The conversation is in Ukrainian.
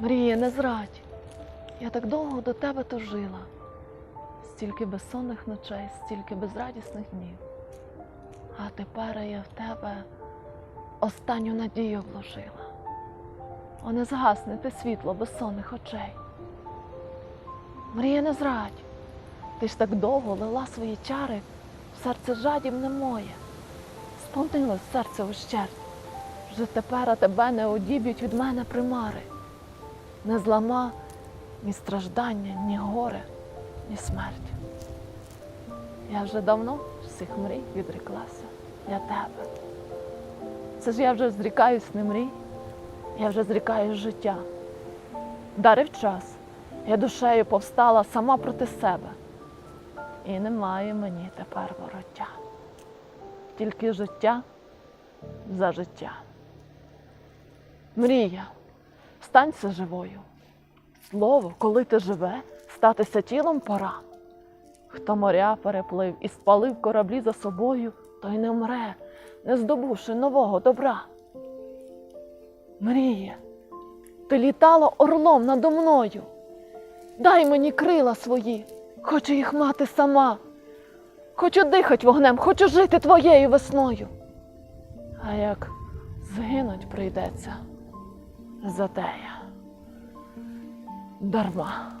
Мрія, не зрадь. Я так довго до тебе тужила. Стільки безсонних ночей, стільки безрадісних днів. А тепер я в тебе останню надію вложила. О, не згасне ти світло безсонних очей. Мрія, не зрадь. Ти ж так довго лила свої чари в серце жадібне моє. Сповнилось серце ущерть. Вже тепер тебе не одіб'ють від мене примари. Не злама ні страждання, ні горе, ні смерть. Я вже давно всіх мрій відреклася для тебе. Це ж я вже зрікаюсь не мрій, я вже зрікаюсь життя. Дарив час, я душею повстала сама проти себе. І немає мені тепер вороття. Тільки життя за життя. Мрія, станься живою. Слово, коли ти живе, статися тілом пора. Хто моря переплив і спалив кораблі за собою, той не вмре, не здобувши нового добра. Мріє, ти літала орлом надо мною. Дай мені крила свої, хочу їх мати сама. Хочу дихать вогнем, хочу жити твоєю весною. А як згинуть прийдеться, за те дарма.